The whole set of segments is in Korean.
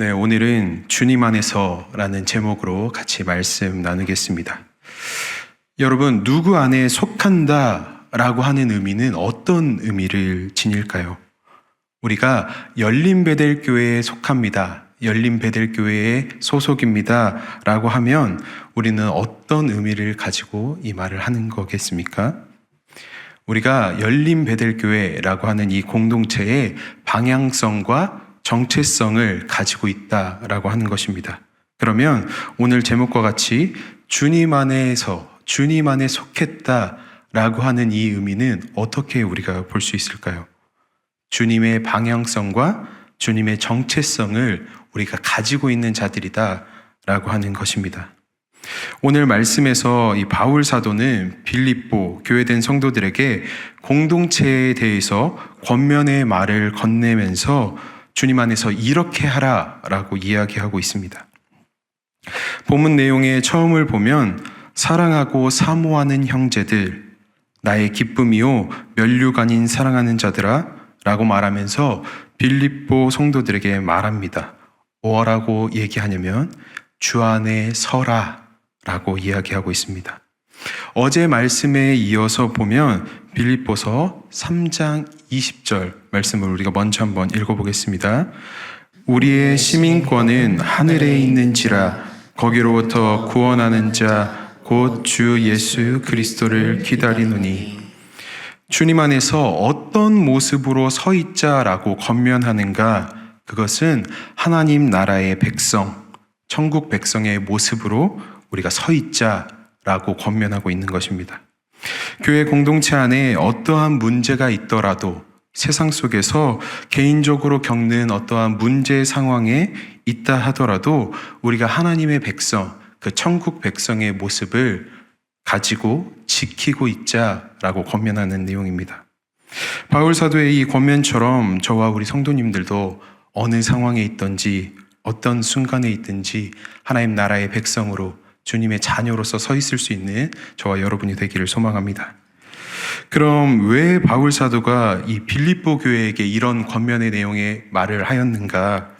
네, 오늘은 주님 안에서라는 제목으로 같이 말씀 나누겠습니다. 여러분, 누구 안에 속한다 라고 하는 의미는 어떤 의미를 지닐까요? 우리가 열린 베델교회에 속합니다. 열린 베델교회의 소속입니다. 라고 하면 우리는 어떤 의미를 가지고 이 말을 하는 거겠습니까? 우리가 열린 베델교회라고 하는 이 공동체의 방향성과 정체성을 가지고 있다라고 하는 것입니다. 그러면 오늘 제목과 같이 주님 안에서 주님 안에 속했다라고 하는 이 의미는 어떻게 우리가 볼 수 있을까요? 주님의 방향성과 주님의 정체성을 우리가 가지고 있는 자들이다라고 하는 것입니다. 오늘 말씀에서 이 바울 사도는 빌립보 교회된 성도들에게 공동체에 대해서 권면의 말을 건네면서 주님 안에서 이렇게 하라 라고 이야기하고 있습니다. 본문 내용의 처음을 보면 사랑하고 사모하는 형제들 나의 기쁨이요 아닌 사랑하는 자들아 라고 말하면서 빌립보 성도들에게 말합니다. 뭐라고 얘기하냐면 주 안에 서라 라고 이야기하고 있습니다. 어제 말씀에 이어서 보면 빌립보서 3장 20절 말씀을 우리가 먼저 한번 읽어보겠습니다. 우리의 시민권은 하늘에 있는지라 거기로부터 구원하는 자 곧 주 예수 그리스도를 기다리노니. 주님 안에서 어떤 모습으로 서 있자라고 건면하는가? 그것은 하나님 나라의 백성 천국 백성의 모습으로 우리가 서 있자 라고 권면하고 있는 것입니다. 교회 공동체 안에 어떠한 문제가 있더라도 세상 속에서 개인적으로 겪는 어떠한 문제 상황에 있다 하더라도 우리가 하나님의 백성, 그 천국 백성의 모습을 가지고 지키고 있자라고 권면하는 내용입니다. 바울 사도의 이 권면처럼 저와 우리 성도님들도 어느 상황에 있든지 어떤 순간에 있든지 하나님 나라의 백성으로 주님의 자녀로서 서 있을 수 있는 저와 여러분이 되기를 소망합니다. 그럼 왜 바울 사도가 이 빌립보 교회에게 이런 권면의 내용의 말을 하였는가?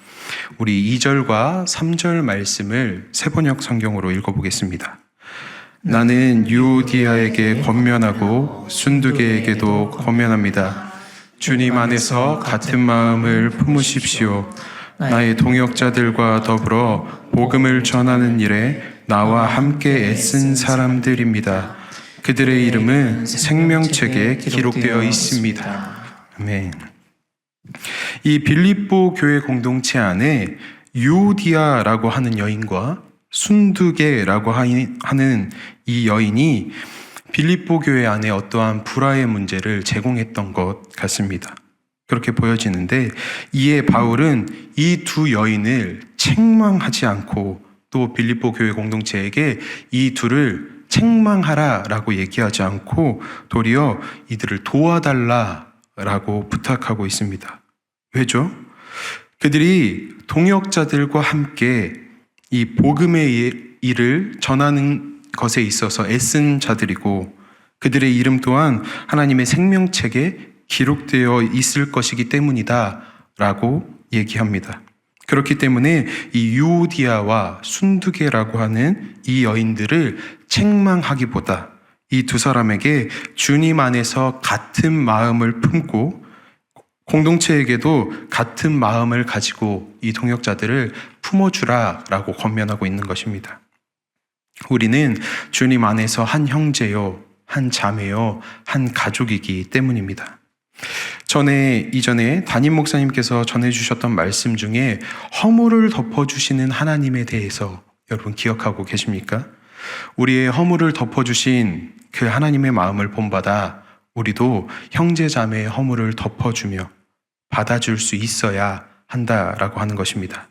우리 2절과 3절 말씀을 세번역 성경으로 읽어보겠습니다. 나는 유디아에게 권면하고 순두계에게도 권면합니다. 주님 안에서 같은 마음을 품으십시오. 나의 동역자들과 더불어 복음을 전하는 일에 나와 함께 애쓴 사람들입니다. 그들의 이름은 생명책에 기록되어 있습니다. 아멘. 이 빌립보 교회 공동체 안에 유디아라고 하는 여인과 순두계라고 하는 이 여인이 빌립보 교회 안에 어떠한 불화의 문제를 제공했던 것 같습니다. 그렇게 보여지는데 이에 바울은 이 두 여인을 책망하지 않고 또 빌립보 교회 공동체에게 이 둘을 책망하라라고 얘기하지 않고 도리어 이들을 도와달라라고 부탁하고 있습니다. 왜죠? 그들이 동역자들과 함께 이 복음의 일을 전하는 것에 있어서 애쓴 자들이고 그들의 이름 또한 하나님의 생명책에 기록되어 있을 것이기 때문이다 라고 얘기합니다. 그렇기 때문에 이 유디아와 순두계라고 하는 이 여인들을 책망하기보다 이 두 사람에게 주님 안에서 같은 마음을 품고 공동체에게도 같은 마음을 가지고 이 동역자들을 품어주라 라고 권면하고 있는 것입니다. 우리는 주님 안에서 한 형제요, 한 자매요, 한 가족이기 때문입니다. 전에 이전에 담임 목사님께서 전해 주셨던 말씀 중에 허물을 덮어 주시는 하나님에 대해서 여러분 기억하고 계십니까? 우리의 허물을 덮어 주신 그 하나님의 마음을 본받아 우리도 형제 자매의 허물을 덮어 주며 받아줄 수 있어야 한다라고 하는 것입니다.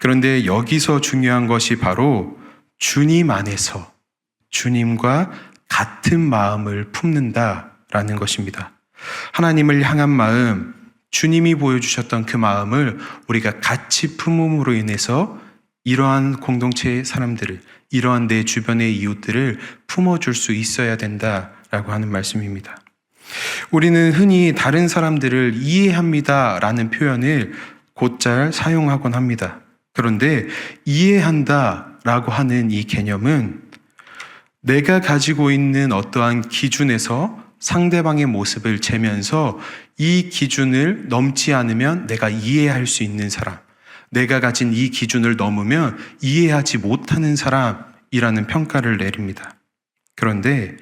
그런데 여기서 중요한 것이 바로 주님 안에서 주님과 같은 마음을 품는다라는 것입니다. 하나님을 향한 마음, 주님이 보여주셨던 그 마음을 우리가 같이 품음으로 인해서 이러한 공동체의 사람들을, 이러한 내 주변의 이웃들을 품어줄 수 있어야 된다라고 하는 말씀입니다. 우리는 흔히 다른 사람들을 이해합니다 라는 표현을 곧잘 사용하곤 합니다. 그런데 이해한다 라고 하는 이 개념은 내가 가지고 있는 어떠한 기준에서 상대방의 모습을 재면서 이 기준을 넘지 않으면 내가 이해할 수 있는 사람, 내가 가진 이 기준을 넘으면 이해하지 못하는 사람이라는 평가를 내립니다. 그런데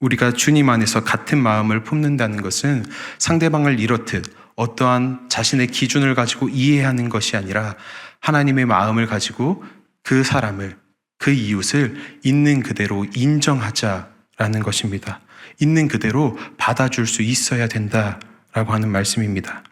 우리가 주님 안에서 같은 마음을 품는다는 것은 상대방을 이렇듯 어떠한 자신의 기준을 가지고 이해하는 것이 아니라 하나님의 마음을 가지고 그 사람을, 그 이웃을 있는 그대로 인정하자라는 것입니다. 있는 그대로 받아줄 수 있어야 된다라고 하는 말씀입니다.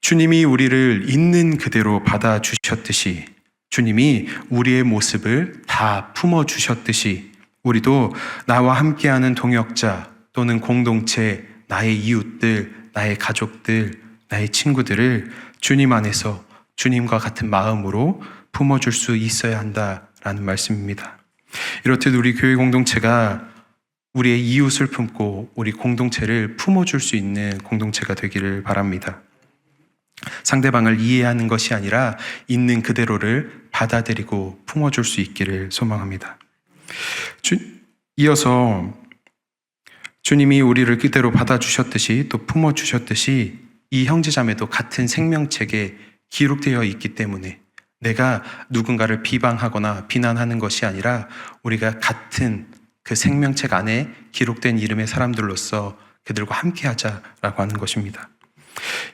주님이 우리를 있는 그대로 받아주셨듯이 주님이 우리의 모습을 다 품어주셨듯이 우리도 나와 함께하는 동역자 또는 공동체, 나의 이웃들, 나의 가족들, 나의 친구들을 주님 안에서 주님과 같은 마음으로 품어줄 수 있어야 한다라는 말씀입니다. 이렇듯 우리 교회 공동체가 우리의 이웃을 품고 우리 공동체를 품어줄 수 있는 공동체가 되기를 바랍니다. 상대방을 이해하는 것이 아니라 있는 그대로를 받아들이고 품어줄 수 있기를 소망합니다. 주, 이어서 주님이 우리를 그대로 받아주셨듯이 또 품어주셨듯이 이 형제자매도 같은 생명책에 기록되어 있기 때문에 내가 누군가를 비방하거나 비난하는 것이 아니라 우리가 같은 그 생명책 안에 기록된 이름의 사람들로서 그들과 함께 하자라고 하는 것입니다.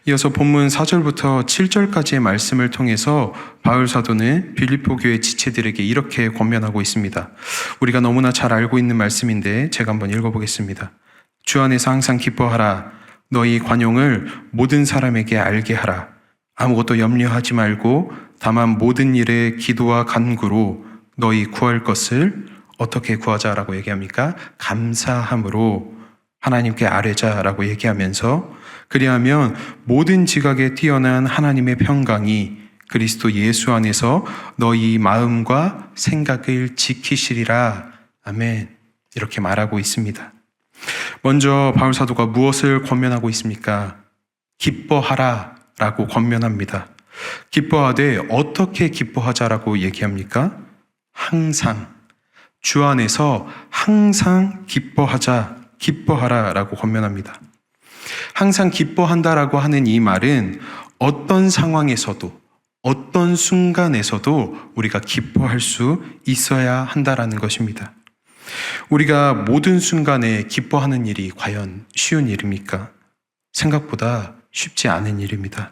이어서 본문 4절부터 7절까지의 말씀을 통해서 바울 사도는 빌립보 교회 지체들에게 이렇게 권면하고 있습니다. 우리가 너무나 잘 알고 있는 말씀인데 제가 한번 읽어보겠습니다. 주 안에서 항상 기뻐하라. 너희 관용을 모든 사람에게 알게 하라. 아무것도 염려하지 말고 다만 모든 일에 기도와 간구로 너희 구할 것을 어떻게 구하자라고 얘기합니까? 감사함으로 하나님께 아뢰자라고 얘기하면서 그리하면 모든 지각에 뛰어난 하나님의 평강이 그리스도 예수 안에서 너희 마음과 생각을 지키시리라. 아멘. 이렇게 말하고 있습니다. 먼저 바울 사도가 무엇을 권면하고 있습니까? 기뻐하라 라고 권면합니다. 기뻐하되 어떻게 기뻐하자라고 얘기합니까? 항상. 주 안에서 항상 기뻐하자, 기뻐하라 라고 권면합니다. 항상 기뻐한다라고 하는 이 말은 어떤 상황에서도 어떤 순간에서도 우리가 기뻐할 수 있어야 한다라는 것입니다. 우리가 모든 순간에 기뻐하는 일이 과연 쉬운 일입니까? 생각보다 쉽지 않은 일입니다.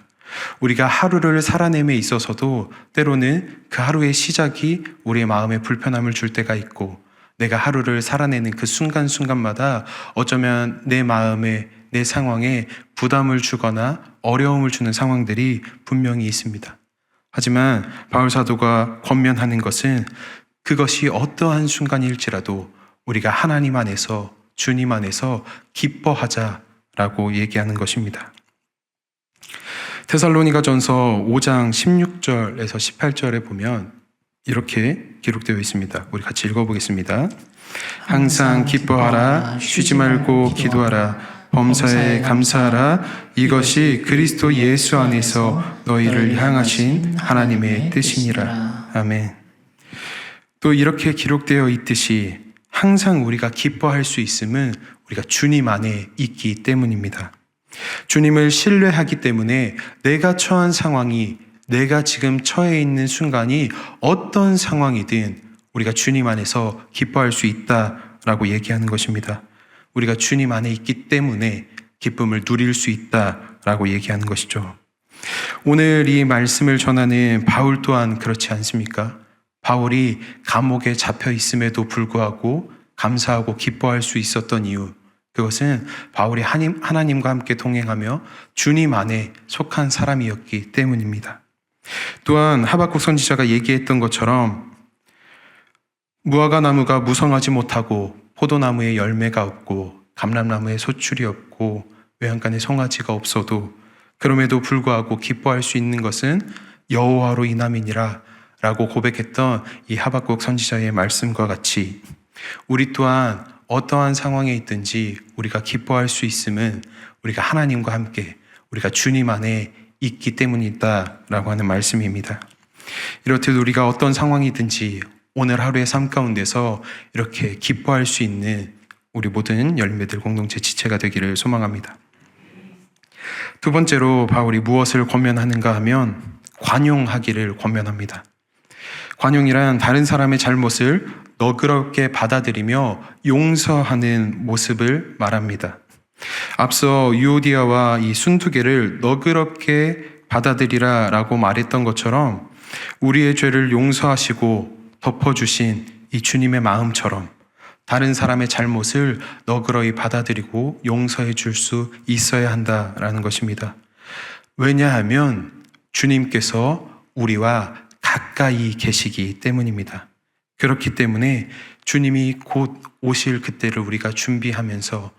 우리가 하루를 살아냄에 있어서도 때로는 그 하루의 시작이 우리의 마음에 불편함을 줄 때가 있고 내가 하루를 살아내는 그 순간순간마다 어쩌면 내 마음에 내 상황에 부담을 주거나 어려움을 주는 상황들이 분명히 있습니다. 하지만 바울 사도가 권면하는 것은 그것이 어떠한 순간일지라도 우리가 하나님 안에서 주님 안에서 기뻐하자라고 얘기하는 것입니다. 테살로니가 전서 5장 16절에서 18절에 보면 이렇게 기록되어 있습니다. 우리 같이 읽어보겠습니다. 항상 기뻐하라, 쉬지 말고 기도하라, 범사에 감사하라, 이것이 그리스도 예수 안에서 너희를 향하신 하나님의 뜻이니라. 아멘. 또 이렇게 기록되어 있듯이 항상 우리가 기뻐할 수 있음은 우리가 주님 안에 있기 때문입니다. 주님을 신뢰하기 때문에 내가 처한 상황이 내가 지금 처해 있는 순간이 어떤 상황이든 우리가 주님 안에서 기뻐할 수 있다라고 얘기하는 것입니다. 우리가 주님 안에 있기 때문에 기쁨을 누릴 수 있다라고 얘기하는 것이죠. 오늘 이 말씀을 전하는 바울 또한 그렇지 않습니까? 바울이 감옥에 잡혀 있음에도 불구하고 감사하고 기뻐할 수 있었던 이유, 그것은 바울이 하나님과 함께 동행하며 주님 안에 속한 사람이었기 때문입니다. 또한 하박국 선지자가 얘기했던 것처럼 무화과 나무가 무성하지 못하고 포도나무에 열매가 없고 감람나무에 소출이 없고 외양간에 송아지가 없어도 그럼에도 불구하고 기뻐할 수 있는 것은 여호와로 인함이니라 라고 고백했던 이 하박국 선지자의 말씀과 같이 우리 또한 어떠한 상황에 있든지 우리가 기뻐할 수 있음은 우리가 하나님과 함께 우리가 주님 안에 있기 때문이다라고 하는 말씀입니다. 이렇듯 우리가 어떤 상황이든지 오늘 하루의 삶 가운데서 이렇게 기뻐할 수 있는 우리 모든 열매들 공동체 지체가 되기를 소망합니다. 두 번째로 바울이 무엇을 권면하는가 하면 관용하기를 권면합니다. 관용이란 다른 사람의 잘못을 너그럽게 받아들이며 용서하는 모습을 말합니다. 앞서 유오디아와 이 순두개를 너그럽게 받아들이라 라고 말했던 것처럼 우리의 죄를 용서하시고 덮어주신 이 주님의 마음처럼 다른 사람의 잘못을 너그러이 받아들이고 용서해 줄 수 있어야 한다라는 것입니다. 왜냐하면 주님께서 우리와 가까이 계시기 때문입니다. 그렇기 때문에 주님이 곧 오실 그때를 우리가 준비하면서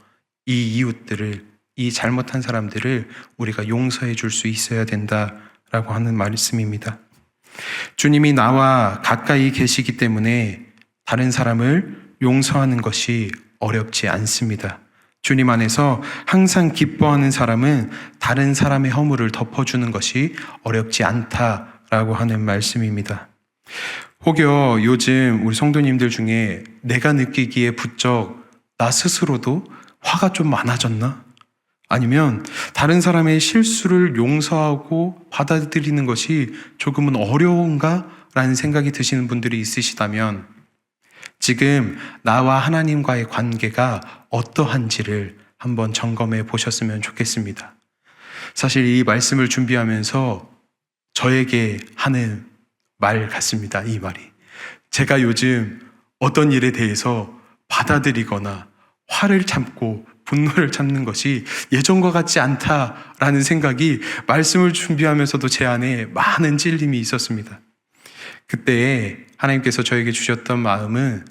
이 이웃들을 이 잘못한 사람들을 우리가 용서해 줄 수 있어야 된다라고 하는 말씀입니다. 주님이 나와 가까이 계시기 때문에 다른 사람을 용서하는 것이 어렵지 않습니다. 주님 안에서 항상 기뻐하는 사람은 다른 사람의 허물을 덮어주는 것이 어렵지 않다 라고 하는 말씀입니다. 혹여 요즘 우리 성도님들 중에 내가 느끼기에 부쩍 나 스스로도 화가 좀 많아졌나? 아니면 다른 사람의 실수를 용서하고 받아들이는 것이 조금은 어려운가? 라는 생각이 드시는 분들이 있으시다면 지금 나와 하나님과의 관계가 어떠한지를 한번 점검해 보셨으면 좋겠습니다. 사실 이 말씀을 준비하면서 저에게 하는 말 같습니다. 이 말이. 제가 요즘 어떤 일에 대해서 받아들이거나 화를 참고 분노를 참는 것이 예전과 같지 않다라는 생각이 말씀을 준비하면서도 제 안에 많은 찔림이 있었습니다. 그때 하나님께서 저에게 주셨던 마음은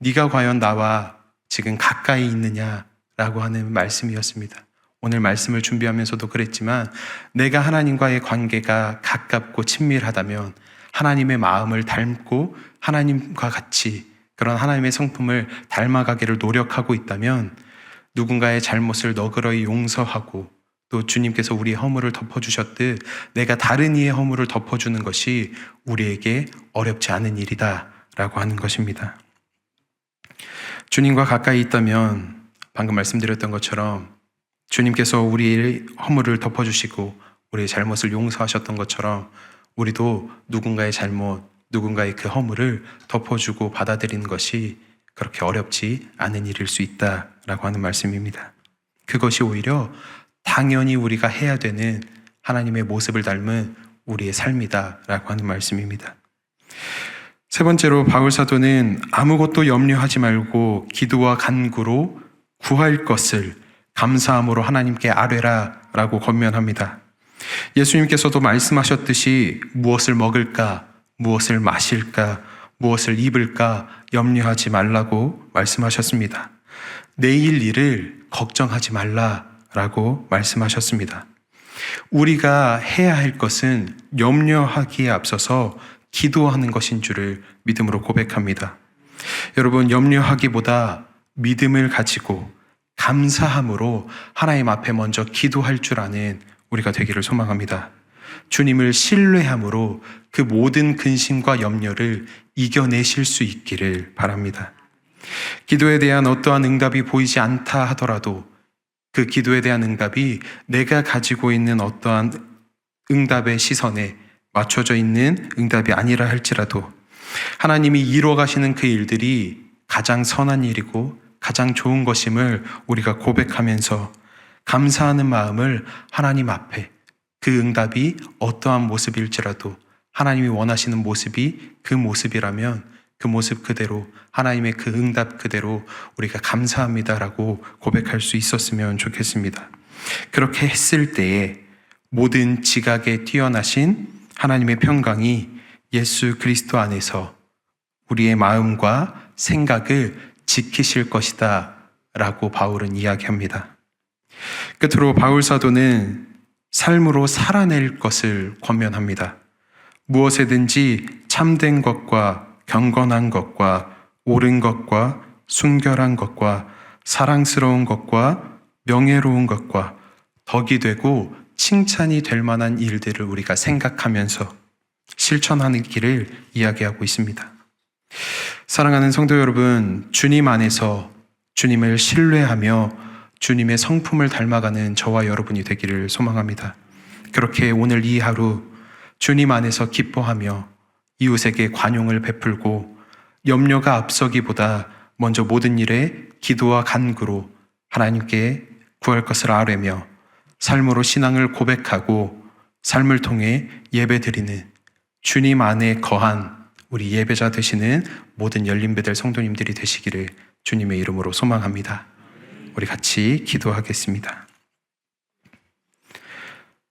네가 과연 나와 지금 가까이 있느냐라고 하는 말씀이었습니다. 오늘 말씀을 준비하면서도 그랬지만 내가 하나님과의 관계가 가깝고 친밀하다면 하나님의 마음을 닮고 하나님과 같이 그런 하나님의 성품을 닮아가기를 노력하고 있다면 누군가의 잘못을 너그러이 용서하고 또 주님께서 우리의 허물을 덮어주셨듯 내가 다른 이의 허물을 덮어주는 것이 우리에게 어렵지 않은 일이다 라고 하는 것입니다. 주님과 가까이 있다면 방금 말씀드렸던 것처럼 주님께서 우리의 허물을 덮어주시고 우리의 잘못을 용서하셨던 것처럼 우리도 누군가의 잘못, 누군가의 그 허물을 덮어주고 받아들이는 것이 그렇게 어렵지 않은 일일 수 있다라고 하는 말씀입니다. 그것이 오히려 당연히 우리가 해야 되는 하나님의 모습을 닮은 우리의 삶이다라고 하는 말씀입니다. 세 번째로 바울 사도는 아무것도 염려하지 말고 기도와 간구로 구할 것을 감사함으로 하나님께 아뢰라라고 권면합니다. 예수님께서도 말씀하셨듯이 무엇을 먹을까, 무엇을 마실까, 무엇을 입을까 염려하지 말라고 말씀하셨습니다. 내일 일을 걱정하지 말라라고 말씀하셨습니다. 우리가 해야 할 것은 염려하기에 앞서서 기도하는 것인 줄을 믿음으로 고백합니다. 여러분, 염려하기보다 믿음을 가지고 감사함으로 하나님 앞에 먼저 기도할 줄 아는 우리가 되기를 소망합니다. 주님을 신뢰함으로 그 모든 근심과 염려를 이겨내실 수 있기를 바랍니다. 기도에 대한 어떠한 응답이 보이지 않다 하더라도 그 기도에 대한 응답이 내가 가지고 있는 어떠한 응답의 시선에 맞춰져 있는 응답이 아니라 할지라도 하나님이 이루어 가시는 그 일들이 가장 선한 일이고 가장 좋은 것임을 우리가 고백하면서 감사하는 마음을 하나님 앞에 그 응답이 어떠한 모습일지라도 하나님이 원하시는 모습이 그 모습이라면 그 모습 그대로 하나님의 그 응답 그대로 우리가 감사합니다라고 고백할 수 있었으면 좋겠습니다. 그렇게 했을 때에 모든 지각에 뛰어나신 하나님의 평강이 예수 그리스도 안에서 우리의 마음과 생각을 지키실 것이다 라고 바울은 이야기합니다. 끝으로 바울 사도는 삶으로 살아낼 것을 권면합니다. 무엇에든지 참된 것과 경건한 것과 옳은 것과 순결한 것과 사랑스러운 것과 명예로운 것과 덕이 되고 칭찬이 될 만한 일들을 우리가 생각하면서 실천하는 길을 이야기하고 있습니다. 사랑하는 성도 여러분, 주님 안에서 주님을 신뢰하며 주님의 성품을 닮아가는 저와 여러분이 되기를 소망합니다. 그렇게 오늘 이 하루 주님 안에서 기뻐하며 이웃에게 관용을 베풀고 염려가 앞서기보다 먼저 모든 일에 기도와 간구로 하나님께 구할 것을 아뢰며 삶으로 신앙을 고백하고 삶을 통해 예배드리는 주님 안에 거한 우리 예배자 되시는 모든 열림배들 성도님들이 되시기를 주님의 이름으로 소망합니다. 우리 같이 기도하겠습니다.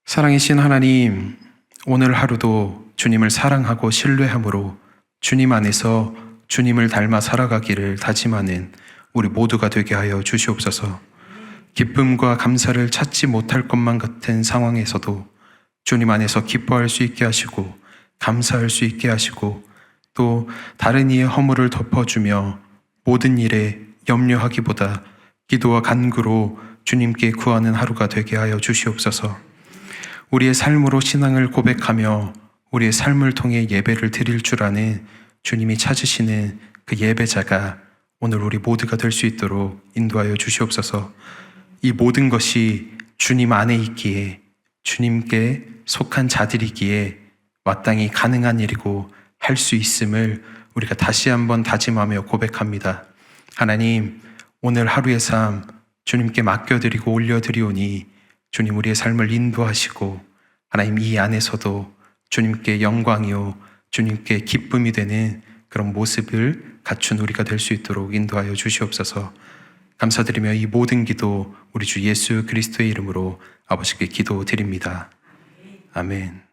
사랑이신 하나님, 오늘 하루도 주님을 사랑하고 신뢰함으로 주님 안에서 주님을 닮아 살아가기를 다짐하는 우리 모두가 되게 하여 주시옵소서. 기쁨과 감사를 찾지 못할 것만 같은 상황에서도 주님 안에서 기뻐할 수 있게 하시고 감사할 수 있게 하시고 또 다른 이의 허물을 덮어주며 모든 일에 염려하기보다 기도와 간구로 주님께 구하는 하루가 되게 하여 주시옵소서. 우리의 삶으로 신앙을 고백하며 우리의 삶을 통해 예배를 드릴 줄 아는 주님이 찾으시는 그 예배자가 오늘 우리 모두가 될 수 있도록 인도하여 주시옵소서. 이 모든 것이 주님 안에 있기에 주님께 속한 자들이기에 마땅히 가능한 일이고 할 수 있음을 우리가 다시 한번 다짐하며 고백합니다. 하나님, 오늘 하루의 삶 주님께 맡겨드리고 올려드리오니 주님 우리의 삶을 인도하시고 하나님 이 안에서도 주님께 영광이요 주님께 기쁨이 되는 그런 모습을 갖춘 우리가 될 수 있도록 인도하여 주시옵소서. 감사드리며 이 모든 기도 우리 주 예수 그리스도의 이름으로 아버지께 기도드립니다. 아멘.